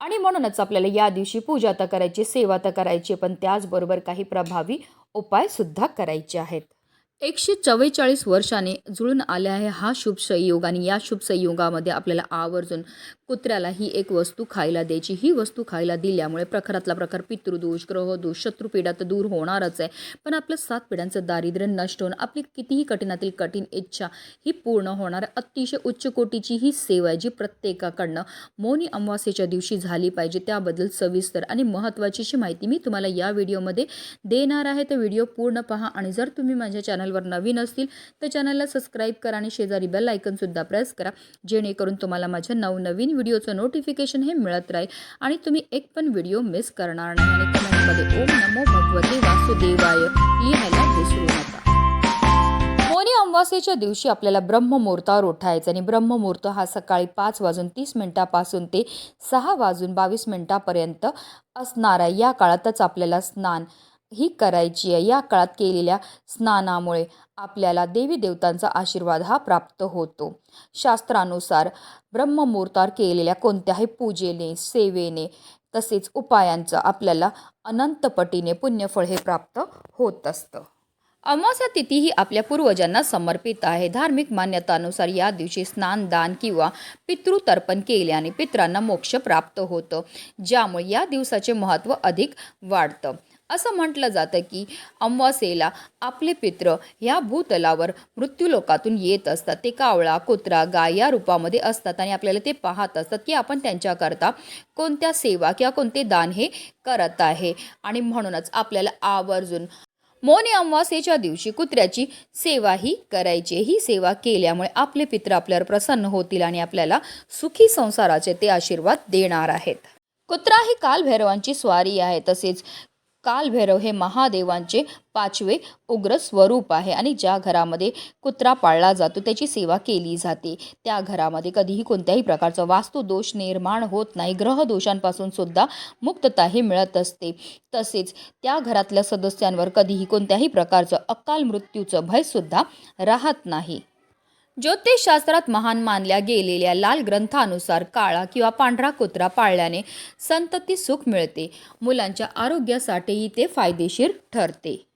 आणि म्हणूनच आपल्याला या दिवशी पूजा तर करायची सेवा तर करायची पण त्याचबरोबर काही प्रभावी उपायसुद्धा करायचे आहेत. एकशे चव्वेचाळीस वर्षाने जुळून आले आहे हा शुभ संयोग आणि या शुभ संयोगामध्ये आपल्याला आवर्जून कुत्र्याला ही एक वस्तू खायला द्यायची. ही वस्तू खायला दिल्यामुळे प्रखरातला प्रकार पितृदोष ग्रहदोष शत्रुपीडा तर दूर होणारच आहे. पण आपलं सात पिढ्यांचं दारिद्र्य नष्ट होऊन आपली कितीही कठीणातील कठीण इच्छा ही पूर्ण होणार. अतिशय उच्च कोटीची ही सेवा आहे जी प्रत्येकाकडनं मौनी अमावास्येच्या दिवशी झाली पाहिजे. त्याबद्दल सविस्तर आणि महत्त्वाची माहिती मी तुम्हाला या व्हिडिओमध्ये देणार आहे. तर व्हिडिओ पूर्ण पहा आणि जर तुम्ही माझ्या चॅनल चॅनलवर नवीन असतील तर चॅनलला सबस्क्राईब करा आणि शेजारी बेल आयकनसुद्धा प्रेस करा. जेणेकरून तुम्हाला माझ्या नवनवीन व्हिडिओचं नोटिफिकेशन हे मिळत राहील आणि तुम्ही एक पण व्हिडिओ मिस करणार नाही. आणि कमेंटमध्ये ओम नमो भगवते वासुदेवाय लिहायला विसरू नका. मौनी अमावास्येच्या दिवशी आपल्याला ब्रह्ममुहूर्तावर उठायचं आणि ब्रह्ममुहूर्त हा सकाळी पाच वाजून तीस मिनिटापासून ते सहा वाजून बावीस मिनिटापर्यंत असणारा या काळातच आपल्याला स्नान ही करायची आहे. या काळात केलेल्या स्नानामुळे आपल्याला देवी देवतांचा आशीर्वाद हा प्राप्त होतो. शास्त्रानुसार ब्रह्ममुहूर्तावर केलेल्या कोणत्याही पूजेने सेवेने तसेच उपायांचं आपल्याला अनंतपटीने पुण्यफळ हे प्राप्त होत असतं. अमावस्या तिथी ही आपल्या पूर्वजांना समर्पित आहे. धार्मिक मान्यतानुसार या दिवशी स्नान दान किंवा पितृतर्पण केल्याने पित्रांना मोक्ष प्राप्त होतं. ज्यामुळे या दिवसाचे महत्त्व अधिक वाढतं. असं म्हटलं जातं की अमावास्येला आपले पित्र ह्या भूतलावर मृत्यूलोकातून येत असतात. ते कावळा कुत्रा गाय या रूपामध्ये असतात आणि आपल्याला ते पाहत असतात की आपण त्यांच्याकरता कोणत्या सेवा किंवा कोणते दान हे करत आहे. आणि म्हणूनच आपल्याला आवर्जून मौनी अमावास्येच्या दिवशी कुत्र्याची सेवा ही करायची ही सेवा केल्यामुळे आपले पित्र आपल्यावर प्रसन्न होतील आणि आपल्याला सुखी संसाराचे ते आशीर्वाद देणार आहेत. कुत्रा ही कालभैरवांची स्वारी आहे. तसेच कालभैरव हे महादेवांचे पाचवे उग्र स्वरूप आहे आणि ज्या घरामध्ये कुत्रा पाळला जातो त्याची सेवा केली जाते. त्या घरामध्ये कधीही कोणत्याही प्रकारचा वास्तुदोष निर्माण होत नाही. ग्रहदोषांपासून सुद्धा मुक्तता ही मिळत असते. तसेच त्या घरातल्या सदस्यांवर कधीही कोणत्याही प्रकारचं अकाल मृत्यूचं भयसुद्धा राहत नाही. ज्योतिषशास्त्रात महान मानल्या गेलेल्या लाल ग्रंथानुसार काळा किंवा पांढरा कुत्रा पाळल्याने संतती सुख मिळते. मुलांच्या आरोग्यासाठीही ते फायदेशीर ठरते.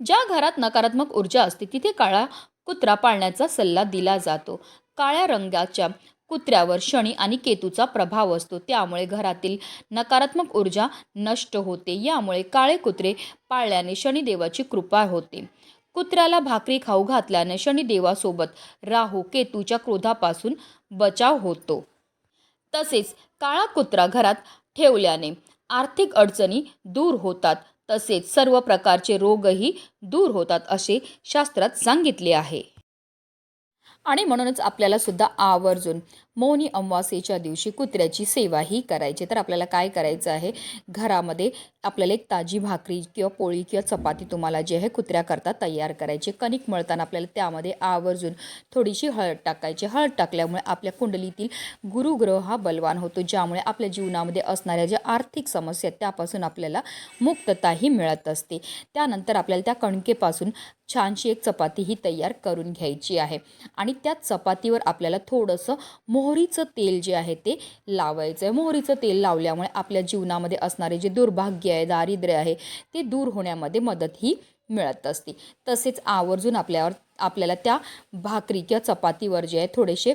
ज्या घरात नकारात्मक ऊर्जा असते तिथे काळा कुत्रा पाळण्याचा सल्ला दिला जातो. काळ्या रंगाच्या कुत्र्यावर शनी आणि केतूचा प्रभाव असतो. त्यामुळे घरातील नकारात्मक ऊर्जा नष्ट होते. यामुळे काळे कुत्रे पाळल्याने शनिदेवाची कृपा होते. कुत्र्याला भाकरी खाऊ घातल्याने शनिदेवासोबत राहू केतूच्या क्रोधापासून बचाव होतो. तसेच काळा कुत्रा घरात ठेवल्याने आर्थिक अडचणी दूर होतात. तसेच सर्व प्रकारचे रोगही दूर होतात असे शास्त्रात सांगितले आहे. आणि म्हणूनच आपल्याला सुद्धा आवर्जून मौनी अमावास्येच्या दिवशी कुत्र्याची सेवाही करायची. तर आपल्याला काय करायचं आहे? घरामध्ये आपल्याला एक ताजी भाकरी किंवा पोळी किंवा चपाती तुम्हाला जे आहे कुत्र्याकरता तयार करायची. कणिक मळताना आपल्याला त्यामध्ये आवर्जून थोडीशी हळद टाकायची. हळद टाकल्यामुळे आपल्या कुंडलीतील गुरुग्रह हा बलवान होतो ज्यामुळे आपल्या जीवनामध्ये असणाऱ्या ज्या आर्थिक समस्या आहेत त्यापासून आपल्याला मुक्तताही मिळत असते. त्यानंतर आपल्याला त्या कणकेपासून छानशी एक चपाती ही तयार करून घ्यायची आहे. आणि त्या चपातीवर आपल्याला थोडंसं मोह मोहरीचं तेल जे आहे ते लावायचं आहे. मोहरीचं तेल लावल्यामुळे आपल्या जीवनामध्ये असणारे जे दुर्भाग्य आहे दारिद्र्य आहे ते दूर होण्यामध्ये मदत ही मिळत असते. तसेच आवर्जून आपल्यावर आपल्याला त्या भाकरी किंवा चपातीवर जे आहे थोडेसे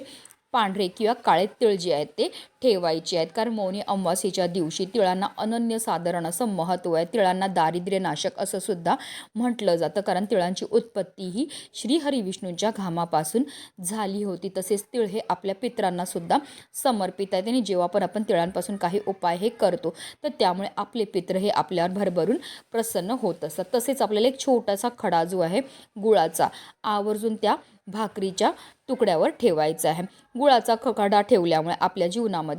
पांढरे किंवा काळे तिळ जे आहेत ते ठेवायचे आहेत. कारण मौनी अमावास्येच्या दिवशी तिळांना अनन्यसाधारण असं महत्त्व आहे. तिळांना दारिद्र्यनाशक असं सुद्धा म्हटलं जातं. कारण तिळांची उत्पत्ती ही श्रीहरी विष्णूंच्या घामापासून झाली होती. तसेच तिळ हे आपल्या पित्रांना सुद्धा समर्पित आहेत आणि जेव्हा पण आपण तिळांपासून काही उपाय हे करतो तर त्यामुळे आपले पित्र हे आपल्यावर भरभरून प्रसन्न होत असतात. तसेच आपल्याला एक छोटासा खडा जो आहे गुळाचा आवर्जून त्या भाकरीच्या तुकड्यावर ठेवायचा आहे. गुळाचा खडा ठेवल्यामुळे आपल्या जीवनामध्ये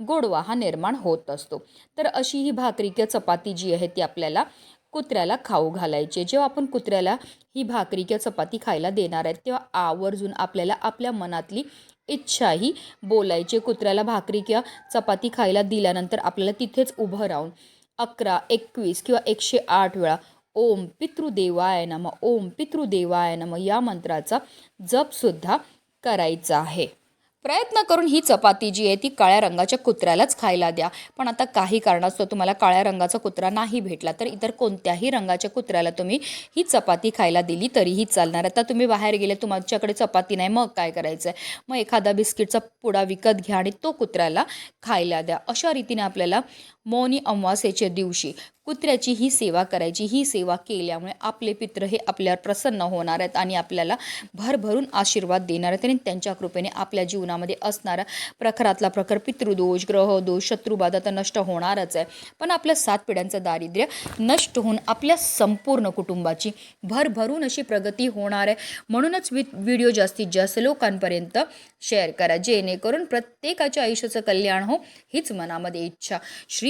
गोडवा हा निर्माण होत असतो. तर अशी ही भाकरी किंवा चपाती जी आहे ती आपल्याला कुत्र्याला खाऊ घालायचे. जेव्हा आपण कुत्र्याला ही भाकरी किंवा चपाती खायला देणार आहेत तेव्हा आवर्जून आपल्याला आपल्या मनातली इच्छाही बोलायची. कुत्र्याला भाकरी किंवा चपाती खायला दिल्यानंतर आपल्याला तिथेच उभं राहून अकरा एकवीस किंवा एकशे आठ वेळा ओम पितृदेवाय नम ओम पितृदेवाय नम या मंत्राचा जपसुद्धा करायचा आहे. प्रयत्न करून ही चपाती जी आहे ती काळ्या रंगाच्या कुत्र्यालाच खायला द्या. पण आता काही कारणास्तव तुम्हाला काळ्या रंगाचा कुत्रा नाही भेटला. तर इतर कोणत्याही रंगाच्या कुत्र्याला तुम्ही ही चपाती खायला दिली तरीही चालणार. आता तुम्ही बाहेर गेले तुमच्याकडे चपाती नाही मग काय करायचं आहे मग एखादा बिस्किटचा पुडा विकत घ्या आणि तो कुत्र्याला खायला द्या. अशा रीतीने आपल्याला मौनी अमावास्येच्या दिवशी कुत्र्याची ही सेवा करायची. ही सेवा केल्यामुळे आपले पित्र हे आपल्यावर प्रसन्न होणार आहेत आणि आपल्याला भरभरून आशीर्वाद देणार आहेत आणि त्यांच्या कृपेने आपल्या जीवनामध्ये असणारा प्रखरातला प्रखर पितृदोष ग्रहदोष शत्रुबाधा तर नष्ट होणारच आहे. पण आपल्या सात पिढ्यांचं दारिद्र्य नष्ट होऊन आपल्या संपूर्ण कुटुंबाची भरभरून अशी प्रगती होणार आहे. म्हणूनच वि व्हिडिओ जास्तीत जास्त लोकांपर्यंत शेअर करा. जेणेकरून प्रत्येकाच्या आयुष्याचं कल्याण हो हीच मनामध्ये इच्छा. श्री